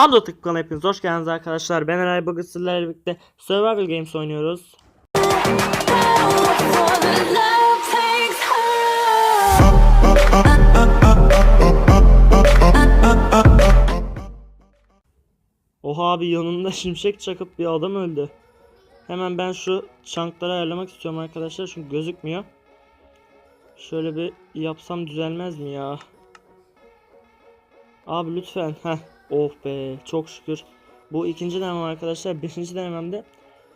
Anlatık kanalına hepiniz hoş geldiniz arkadaşlar. Ben Eray bugün sizlerle birlikte Survival Games oynuyoruz. Oha abi yanında şimşek çakıp bir adam öldü. Hemen ben şu çankları ayarlamak istiyorum arkadaşlar çünkü gözükmüyor. Şöyle bir yapsam düzelmez mi ya? Abi lütfen. Heh. Oh be çok şükür. Bu ikinci denemem arkadaşlar. Birinci denememde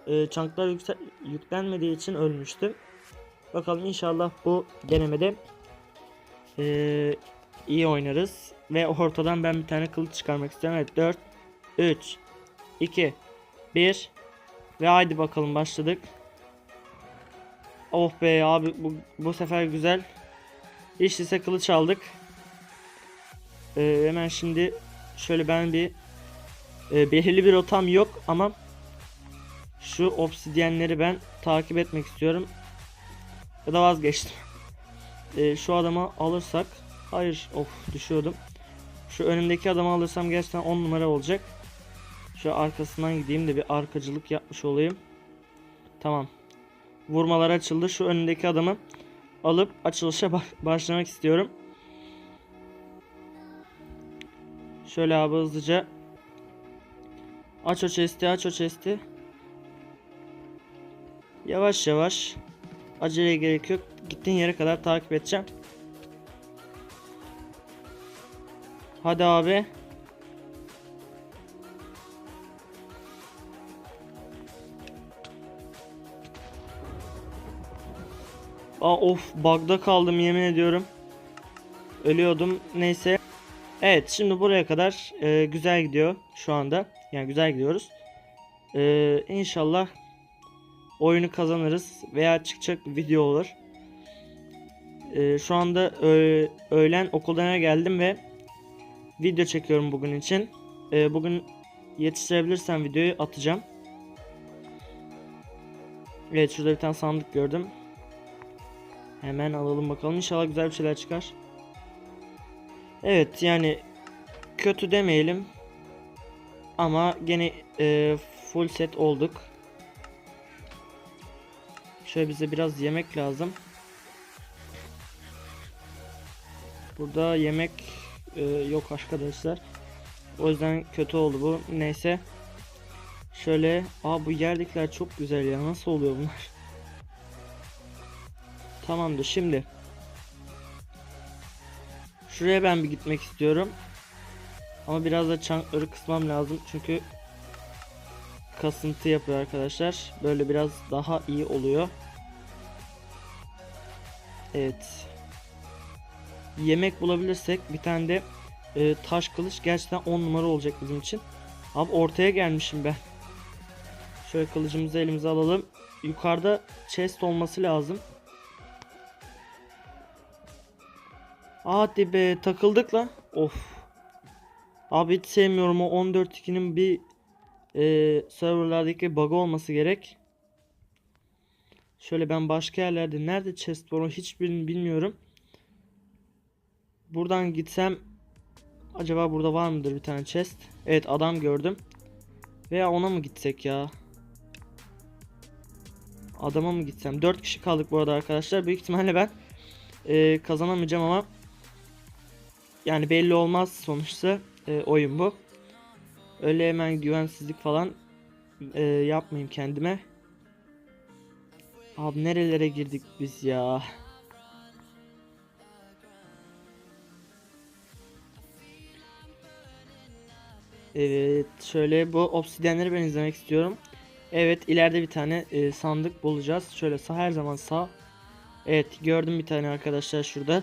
e, çanklar yüklenmediği için ölmüştüm. Bakalım inşallah bu denemede e, iyi oynarız. Ve ortadan ben bir tane kılıç çıkarmak istiyorum. Evet 4, 3, 2, 1 ve haydi bakalım başladık. Oh be abi bu, bu sefer güzel. Değilse kılıç aldık. Ee, hemen şimdi şöyle ben bir e, belirli bir rotam yok ama şu obsidyenleri ben takip etmek istiyorum. Ya da vazgeçtim. Ee, şu adamı alırsak hayır of düşüyordum. Şu önümdeki adamı alırsam gerçekten 10 numara olacak. Şu arkasından gideyim de bir arkacılık yapmış olayım. Tamam. Vurmalar açıldı. Şu önündeki adamı alıp açılışa ba- başlamak istiyorum. Şöyle abi hızlıca. Aç o chest'i aç o chest'i. Yavaş yavaş. Aceleye gerek yok. Gittiğin yere kadar takip edeceğim. Hadi abi. Aa of bug'da kaldım yemin ediyorum. Ölüyordum. Neyse. Evet şimdi buraya kadar e, güzel gidiyor şu anda. Yani güzel gidiyoruz. E, inşallah oyunu kazanırız veya çıkacak bir video olur. E, şu anda ö- öğlen okuldan eve geldim ve video çekiyorum bugün için. E, bugün yetiştirebilirsem videoyu atacağım. Evet şurada bir tane sandık gördüm. Hemen alalım bakalım. İnşallah güzel bir şeyler çıkar. Evet yani kötü demeyelim. Ama gene e, full set olduk. Şöyle bize biraz yemek lazım. Burada yemek e, yok arkadaşlar. O yüzden kötü oldu bu. Neyse. Şöyle. Aa bu yerdekiler çok güzel ya. Nasıl oluyor bunlar? Tamamdır şimdi. Şuraya ben bir gitmek istiyorum. Ama biraz da çankları kısmam lazım çünkü kasıntı yapıyor arkadaşlar. Böyle biraz daha iyi oluyor. Evet. Yemek bulabilirsek bir tane de e, taş kılıç gerçekten 10 numara olacak bizim için. Abi ortaya gelmişim ben. Şöyle kılıcımızı elimize alalım. Yukarıda chest olması lazım. Hadi be takıldık la. Of. Abi hiç sevmiyorum o 14.2'nin bir e, serverlardaki bug olması gerek. Şöyle ben başka yerlerde nerede chest var hiçbirini bilmiyorum. Buradan gitsem acaba burada var mıdır bir tane chest? Evet adam gördüm. Veya ona mı gitsek ya? Adama mı gitsem? 4 kişi kaldık bu arada arkadaşlar. Büyük ihtimalle ben e, kazanamayacağım ama yani belli olmaz sonuçta e, oyun bu. Öyle hemen güvensizlik falan e, yapmayayım kendime. Abi nerelere girdik biz ya? Evet şöyle bu obsidyenleri ben izlemek istiyorum. Evet ileride bir tane e, sandık bulacağız. Şöyle sağ her zaman sağ. Evet gördüm bir tane arkadaşlar şurada.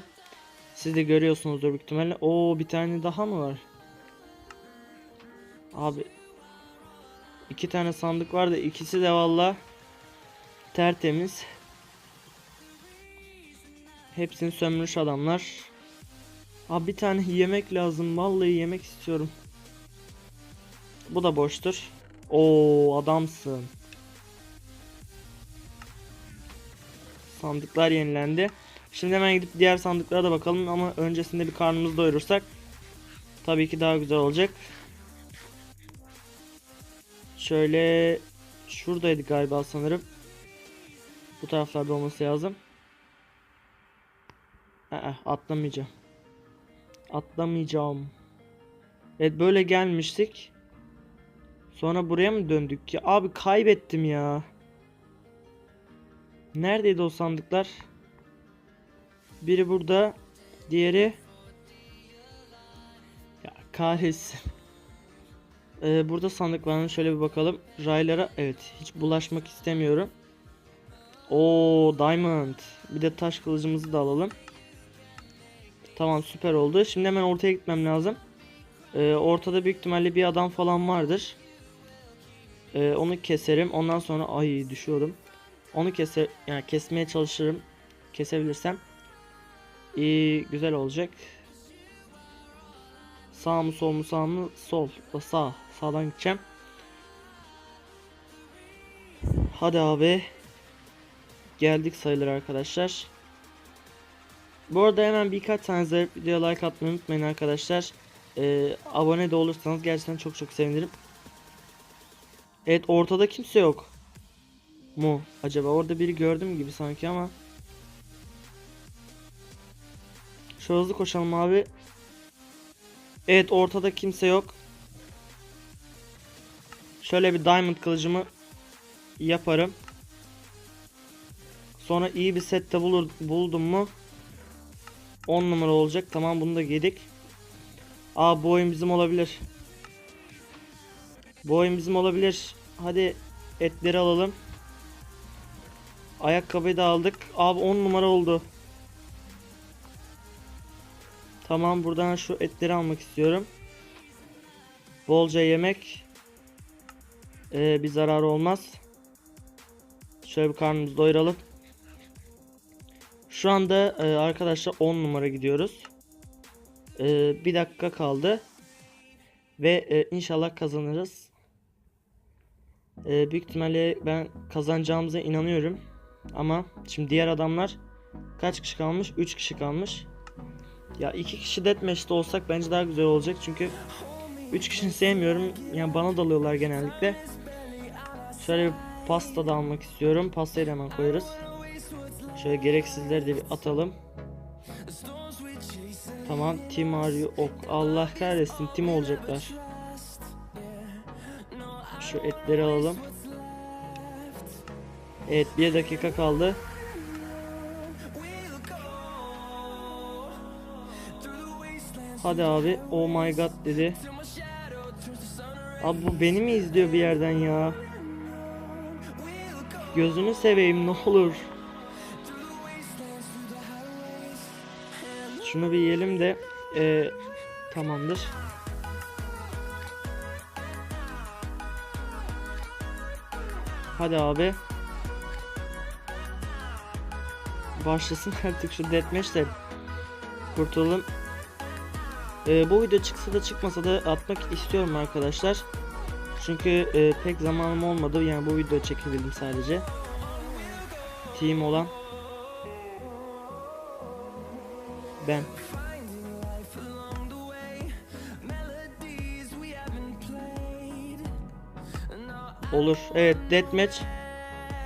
Siz de görüyorsunuzdur büyük ihtimalle. Oo bir tane daha mı var? Abi iki tane sandık var da ikisi de valla tertemiz. Hepsini sömürmüş adamlar. Abi bir tane yemek lazım. Vallahi yemek istiyorum. Bu da boştur. Oo adamsın. Sandıklar yenilendi. Şimdi hemen gidip diğer sandıklara da bakalım ama öncesinde bir karnımızı doyurursak tabii ki daha güzel olacak. Şöyle şuradaydı galiba sanırım. Bu taraflarda olması lazım. Aa, atlamayacağım. Atlamayacağım. Evet böyle gelmiştik. Sonra buraya mı döndük ya? Abi kaybettim ya. Neredeydi o sandıklar? Biri burada. Diğeri ya kahretsin. Ee, burada sandık. Şöyle bir bakalım. Raylara evet hiç bulaşmak istemiyorum. Oo diamond. Bir de taş kılıcımızı da alalım. Tamam süper oldu. Şimdi hemen ortaya gitmem lazım. Ee, ortada büyük ihtimalle bir adam falan vardır. Ee, onu keserim. Ondan sonra ay düşüyorum. Onu keser yani kesmeye çalışırım. Kesebilirsem. İyi güzel olacak. Sağ mı sol mu sağ mı sol. Sağ. Sağdan gideceğim. Hadi abi. Geldik sayılır arkadaşlar. Bu arada hemen birkaç tane zevk video like atmayı unutmayın arkadaşlar. Ee, abone de olursanız gerçekten çok çok sevinirim. Evet ortada kimse yok. Mu acaba orada biri gördüm gibi sanki ama. Şu hızlı koşalım abi. Evet ortada kimse yok. Şöyle bir diamond kılıcımı yaparım. Sonra iyi bir set de bulur, buldum mu 10 numara olacak. Tamam bunu da giydik. Aa bu oyun bizim olabilir. Bu oyun bizim olabilir. Hadi etleri alalım. Ayakkabıyı da aldık. Abi 10 numara oldu. Tamam buradan şu etleri almak istiyorum. Bolca yemek. Ee, bir zararı olmaz. Şöyle bir karnımızı doyuralım. Şu anda e, arkadaşlar 10 numara gidiyoruz. E, bir dakika kaldı. Ve e, inşallah kazanırız. E, büyük ihtimalle ben kazanacağımıza inanıyorum. Ama şimdi diğer adamlar kaç kişi kalmış? 3 kişi kalmış. Ya iki kişi deathmatch'te olsak bence daha güzel olacak çünkü 3 kişini sevmiyorum. Yani bana dalıyorlar genellikle. Şöyle bir pasta da almak istiyorum. Pastayı hemen koyarız. Şöyle gereksizleri de bir atalım. Tamam. Tim arıyor. Ok. Allah kahretsin. Tim olacaklar. Şu etleri alalım. Evet bir dakika kaldı. Hadi abi. Oh my god dedi. Abi bu beni mi izliyor bir yerden ya? Gözünü seveyim ne olur. Şunu bir yiyelim de e, tamamdır. Hadi abi. Başlasın artık şu deathmatch de kurtulalım. E, bu video çıksa da çıkmasa da atmak istiyorum arkadaşlar. Çünkü e, pek zamanım olmadı. Yani bu video çekebildim sadece. Team olan ben. Olur. Evet deathmatch.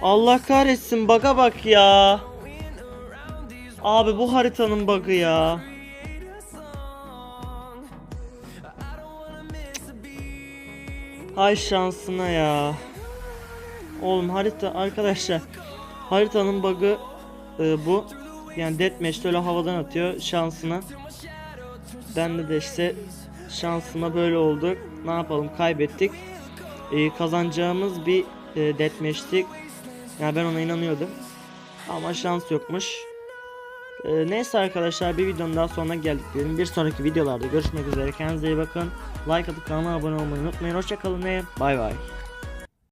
Allah kahretsin bug'a bak ya. Abi bu haritanın bug'ı ya. Hay şansına ya. Oğlum harita arkadaşlar. Haritanın bug'ı e, bu. Yani deathmatch öyle havadan atıyor şansına. Ben de işte şansıma böyle oldu. Ne yapalım kaybettik. E, kazanacağımız bir e, deathmatch'ti. Yani ben ona inanıyordum. Ama şans yokmuş. E, neyse arkadaşlar bir videonun daha sonuna geldik diyelim. Bir sonraki videolarda görüşmek üzere. Kendinize iyi bakın. Like atıp kanala abone olmayı unutmayın. Hoşçakalın ve bay bay.